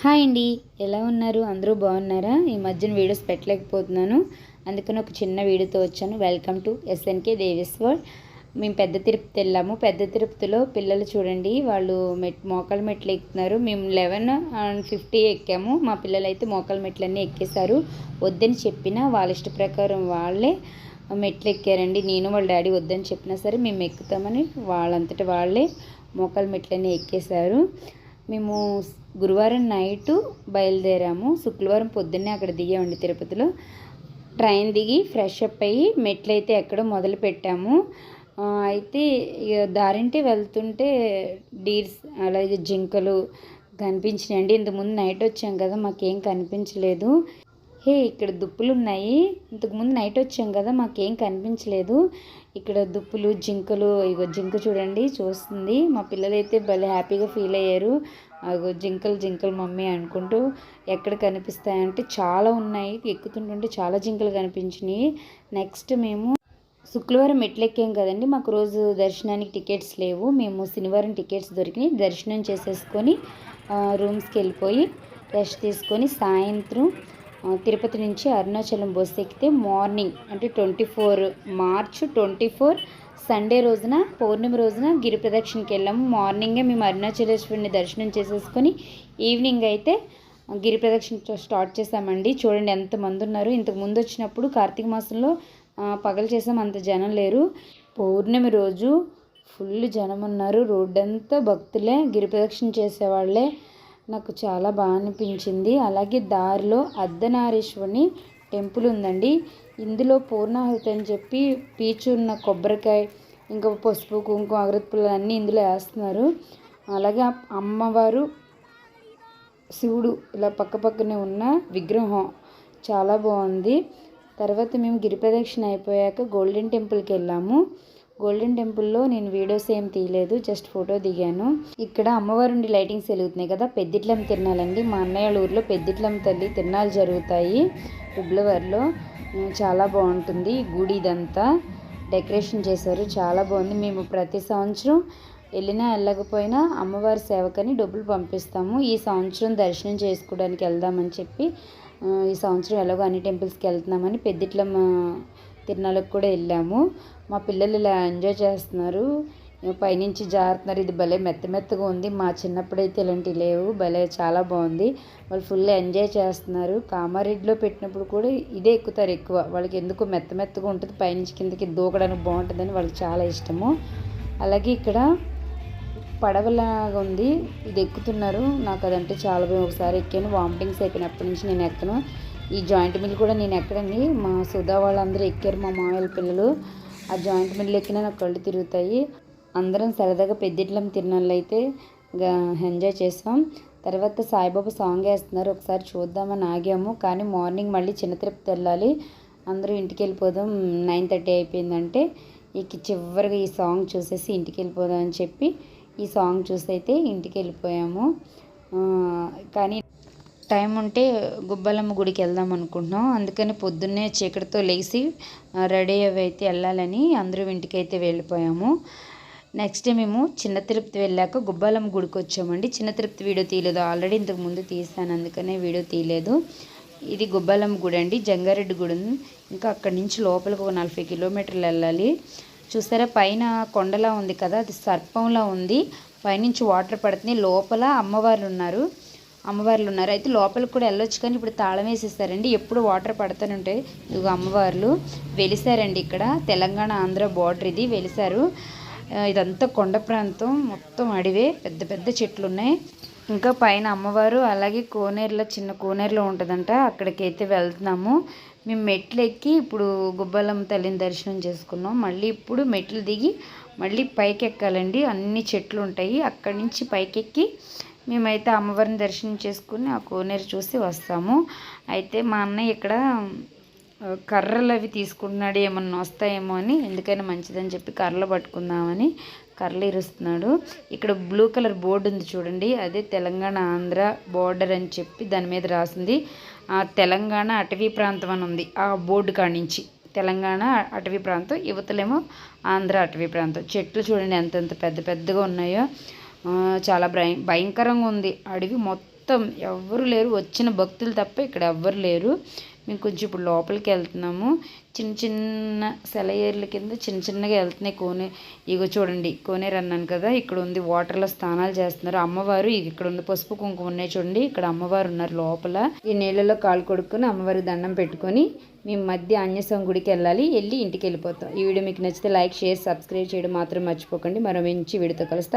Hi అండి. ఎలా ఉన్నారు? అందరూ బాగున్నారా? ఈ మధ్యన వీడియోస్ పెట్టలేకపోతున్నాను. అందుకని ఒక చిన్న వీడియోతో వచ్చాను. వెల్కమ్ టు ఎస్ఎన్కే దేవిస్ వరల్డ్ మేము పెద్ద తిరుపతి వెళ్ళాము. పెద్ద తిరుపతిలో పిల్లలు చూడండి వాళ్ళు మెట్ మోకాల మెట్లు ఎక్కుతున్నారు. మేము లెవెన్ అండ్ ఫిఫ్టీ ఎక్కాము. మా పిల్లలు అయితే మోకాళ్ళ మెట్లన్నీ ఎక్కేశారు. వద్దని చెప్పినా వాళ్ళ ఇష్ట ప్రకారం వాళ్ళే మెట్లు ఎక్కారండి. నేను వాళ్ళ డాడీ వద్దని చెప్పినా సరే మేము ఎక్కుతామని వాళ్ళంతటి వాళ్ళే మోకాళ్ళ మెట్లన్నీ ఎక్కేశారు. మేము గురువారం నైటు బయలుదేరాము. శుక్రవారం పొద్దున్నే అక్కడ దిగామండి తిరుపతిలో. ట్రైన్ దిగి ఫ్రెష్ అప్ అయ్యి మెట్లు అయితే ఎక్కడో మొదలు పెట్టాము. అయితే ఇక దారింటి వెళ్తుంటే డీర్స్ అలాగే జింకలు కనిపించినాయండి. ఇంతకుముందు నైట్ వచ్చాం కదా మాకేం కనిపించలేదు. హే ఇక్కడ దుప్పులు ఉన్నాయి ఇంతకుముందు నైట్ వచ్చాం కదా మాకేం కనిపించలేదు. ఇక్కడ దుప్పులు జింకలు ఇగో జింక చూడండి చూస్తుంది. మా పిల్లలైతే భలే హ్యాపీగా ఫీల్ అయ్యారు. జింకలు జింకలు మమ్మీ అనుకుంటూ ఎక్కడ కనిపిస్తాయంటే చాలా ఉన్నాయి. ఎక్కుతుంటుంటే చాలా జింకలు కనిపించినాయి. నెక్స్ట్ మేము శుక్రవారం మెట్లెక్కాం కదండి. మాకు రోజు దర్శనానికి టికెట్స్ లేవు. మేము శనివారం టికెట్స్ దొరికినాయి. దర్శనం చేసేసుకొని రూమ్స్కి వెళ్ళిపోయి రెస్ట్ తీసుకొని సాయంత్రం తిరుపతి నుంచి అరుణాచలం బస్సు ఎక్కితే మార్నింగ్ అంటే twenty four March twenty four Sunday రోజున పౌర్ణమి రోజున గిరి ప్రదక్షిణకి వెళ్ళాము. మార్నింగే మేము అరుణాచలేశ్వరిని దర్శనం చేసేసుకొని ఈవినింగ్ అయితే గిరి ప్రదక్షిణ స్టార్ట్ చేసామండి. చూడండి ఎంతమంది ఉన్నారు. ఇంతకు ముందు వచ్చినప్పుడు కార్తీక మాసంలో పగలు చేసాం అంత జనం లేరు. పౌర్ణమి రోజు ఫుల్ జనం ఉన్నారు. రోడ్డంతా భక్తులే. గిరి ప్రదక్షిణ చేసేవాళ్ళే. నాకు చాలా బాగా అనిపించింది. అలాగే దారిలో అర్ధనారీశ్వరుని టెంపుల్ ఉందండి. ఇందులో పూర్ణాహుతి అని చెప్పి పీచు ఉన్న కొబ్బరికాయ ఇంకా పసుపు కుంకుమ అగరత్తులు అన్నీ ఇందులో వేస్తున్నారు. అలాగే అమ్మవారు శివుడు ఇలా పక్క పక్కనే ఉన్న విగ్రహం చాలా బాగుంది. తర్వాత మేము గిరి ప్రదక్షిణ అయిపోయాక గోల్డెన్ టెంపుల్కి వెళ్ళాము. గోల్డెన్ టెంపుల్లో నేను వీడియోస్ ఏం తీయలేదు జస్ట్ ఫోటో దిగాను. ఇక్కడ అమ్మవారు ఉండి లైటింగ్స్ వెలుగుతున్నాయి కదా పెద్దిట్లం తిరణాలండి. మా అన్నయ్య ఊర్లో పెద్దిట్లం తల్లి తిరణాలు జరుగుతాయి ఫిబ్రవరిలో చాలా బాగుంటుంది గుడి ఇదంతా. డెకరేషన్ చేశారు చాలా బాగుంది. మేము ప్రతి సంవత్సరం వెళ్ళినా వెళ్ళకపోయినా అమ్మవారి సేవకని డబ్బులు పంపిస్తాము. ఈ సంవత్సరం దర్శనం చేసుకోవడానికి వెళ్దామని చెప్పి ఈ సంవత్సరం ఎలాగో అన్ని టెంపుల్స్కి వెళ్తున్నామని పెద్దిట్లం తిరునాళ్ళకి కూడా వెళ్ళాము. మా పిల్లలు ఇలా ఎంజాయ్ చేస్తున్నారు. పైనుంచి జారుతున్నారు. ఇది భలే మెత్త మెత్తగా ఉంది. మా చిన్నప్పుడైతే ఇలాంటివి లేవు. భలే చాలా బాగుంది. వాళ్ళు ఫుల్ ఎంజాయ్ చేస్తున్నారు. కామారెడ్డిలో పెట్టినప్పుడు కూడా ఇదే ఎక్కుతారు ఎక్కువ. వాళ్ళకి ఎందుకో మెత్త మెత్తగా ఉంటుంది. పైనుంచి కిందకి దూకడానికి బాగుంటుందని వాళ్ళకి చాలా ఇష్టము. అలాగే ఇక్కడ పడవలాగా ఉంది. ఇది ఎక్కుతున్నారు. నాకు అదంటే చాలా భయం. ఒకసారి ఎక్కాను. వామిటింగ్స్ అయిపోయినప్పటి నుంచి నేను ఎక్కను. ఈ జాయింట్ మిల్ కూడా నేను ఎక్కడండి? మా సుధా వాళ్ళందరూ ఎక్కారు మా మామయ్య పిల్లలు. ఆ జాయింట్ మిల్ ఎక్కిన నాకు కళ్ళు తిరుగుతాయి. అందరం సరదాగా పెద్దిట్లం తిరునాళ్ళు అయితే ఎంజాయ్ చేసాం. తర్వాత సాయిబాబా సాంగ్ వేస్తున్నారు ఒకసారి చూద్దామని ఆగాము. కానీ మార్నింగ్ మళ్ళీ చిన్న తిరుపతి వెళ్ళాలి. అందరూ ఇంటికి వెళ్ళిపోదాం నైన్ థర్టీ అయిపోయిందంటే ఇక చివరిగా ఈ సాంగ్ చూసేసి ఇంటికి వెళ్ళిపోదాం అని చెప్పి ఈ సాంగ్ చూసి అయితే ఇంటికి వెళ్ళిపోయాము కానీ టైం ఉంటే గుబ్బలమ్మ గుడికి వెళ్దాం అనుకుంటున్నాం. అందుకని పొద్దున్నే చీకటితో లేచి రెడీ అవి అయితే వెళ్ళాలని అందరూ ఇంటికి అయితే వెళ్ళిపోయాము. నెక్స్ట్ మేము చిన్న తిరుపతి వెళ్ళాక గుబ్బాలమ్మ గుడికి వచ్చామండి. చిన్న తిరుపతి వీడియో తీయలేదు. ఆల్రెడీ ఇంతకు ముందు తీసాను అందుకనే వీడియో తీయలేదు. ఇది గుబ్బాలమ్మ గుడి అండి జంగారెడ్డి గుడి. ఉంది ఇంకా అక్కడి నుంచి లోపలికి ఒక నలభై కిలోమీటర్లు వెళ్ళాలి. చూసారా పైన కొండలా ఉంది కదా అది సర్పంలా ఉంది. పైనుంచి వాటర్ పడుతుంది. లోపల అమ్మవారు ఉన్నారు అమ్మవార్లు ఉన్నారు. అయితే లోపలికి కూడా వెళ్ళొచ్చు కానీ ఇప్పుడు తాళం వేసేసారండి ఎప్పుడు వాటర్ పడుతూనే ఉంటాయి. ఇదిగో అమ్మవార్లు వెలిసారండి ఇక్కడ. తెలంగాణ ఆంధ్ర బార్డర్ ఇది వెలిసారు. ఇదంతా కొండ ప్రాంతం. మొత్తం అడివే. పెద్ద పెద్ద చెట్లు ఉన్నాయి. ఇంకా పైన అమ్మవారు అలాగే కోనేరులో చిన్న కోనేరులో ఉంటుందంట. అక్కడికైతే వెళ్తున్నాము. మేము మెట్లు ఎక్కి ఇప్పుడు గుబ్బలమ్మ తల్లిని దర్శనం చేసుకున్నాం. మళ్ళీ ఇప్పుడు మెట్లు దిగి మళ్ళీ పైకి ఎక్కాలండి అన్ని చెట్లు ఉంటాయి. అక్కడి నుంచి పైకెక్కి మేమైతే అమ్మవారిని దర్శనం చేసుకుని ఆ కోనేరు చూసి వస్తాము. అయితే మా అన్నయ్య ఇక్కడ కర్రలు అవి తీసుకుంటున్నాడు ఏమన్నా వస్తాయేమో అని. ఎందుకైనా మంచిదని చెప్పి కర్రలు పట్టుకుందామని కర్రలు ఇరుస్తున్నాడు. ఇక్కడ బ్లూ కలర్ బోర్డు ఉంది చూడండి. అదే తెలంగాణ ఆంధ్ర బోర్డర్ అని చెప్పి దాని మీద రాసింది. ఆ తెలంగాణ అటవీ ప్రాంతం అని ఉంది. ఆ బోర్డు కాడి నుంచి తెలంగాణ అటవీ ప్రాంతం యువతలేమో ఆంధ్ర అటవీ ప్రాంతం. చెట్లు చూడండి ఎంతెంత పెద్ద పెద్దగా ఉన్నాయో. చాలా భయ భయంకరంగా ఉంది. అడవి మొత్తం ఎవ్వరు లేరు. వచ్చిన భక్తులు తప్ప ఇక్కడ ఎవ్వరు లేరు. మేము కొంచెం ఇప్పుడు లోపలికి వెళ్తున్నాము. చిన్న చిన్న సెలయేర్ల కింద చిన్న చిన్నగా వెళ్తున్నాయి కోనే. ఇగో చూడండి కోనేరు అన్నాను కదా ఇక్కడ ఉంది వాటర్లో స్నానాలు చేస్తున్నారు. అమ్మవారు ఇక్కడ ఉంది పసుపు కుంకుమ ఉన్నాయి చూడండి ఇక్కడ అమ్మవారు ఉన్నారు లోపల. ఈ నీళ్ళలో కాలు కొడుకుని అమ్మవారికి దండం పెట్టుకొని మేము మధ్య ఆంజనేయస్వామి గుడికి వెళ్ళాలి వెళ్ళి ఇంటికి వెళ్ళిపోతాం. ఈ వీడియో మీకు నచ్చితే లైక్ షేర్ సబ్స్క్రైబ్ చేయడం మాత్రం మర్చిపోకండి. మరో మంచి వీడియోతో కలుస్తాం.